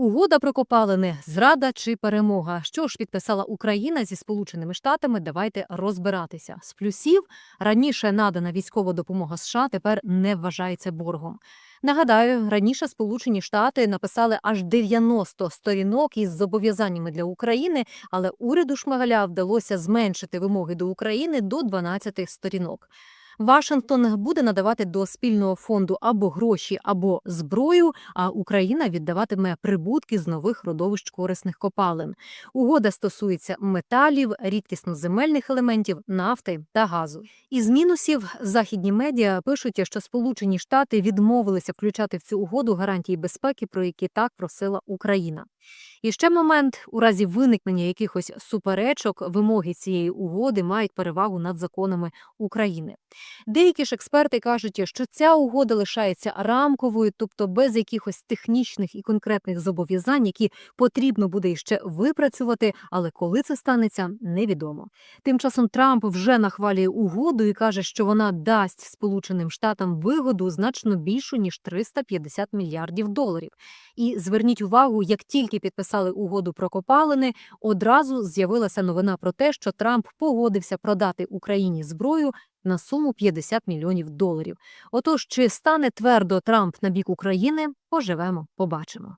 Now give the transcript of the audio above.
Угода про копалини, зрада чи перемога. Що ж підписала Україна зі Сполученими Штатами? Давайте розбиратися. З плюсів раніше надана військова допомога США тепер не вважається боргом. Нагадаю, раніше Сполучені Штати написали аж 90 сторінок із зобов'язаннями для України, але уряду Шмигаля вдалося зменшити вимоги до України до 12 сторінок. Вашингтон буде надавати до спільного фонду або гроші, або зброю, а Україна віддаватиме прибутки з нових родовищ корисних копалин. Угода стосується металів, рідкісноземельних елементів, нафти та газу. Із мінусів західні медіа пишуть, що Сполучені Штати відмовилися включати в цю угоду гарантії безпеки, про які так просила Україна. І ще момент у разі виникнення якихось суперечок вимоги цієї угоди мають перевагу над законами України. Деякі ж експерти кажуть, що ця угода лишається рамковою, тобто без якихось технічних і конкретних зобов'язань, які потрібно буде іще випрацювати, але коли це станеться, невідомо. Тим часом Трамп вже нахвалює угоду і каже, що вона дасть Сполученим Штатам вигоду значно більшу ніж 350 мільярдів доларів. І зверніть увагу, як тільки підписали угоду про копалини, одразу з'явилася новина про те, що Трамп погодився продати Україні зброю на суму 50 мільйонів доларів. Отож, чи стане твердо Трамп на бік України, поживемо, побачимо.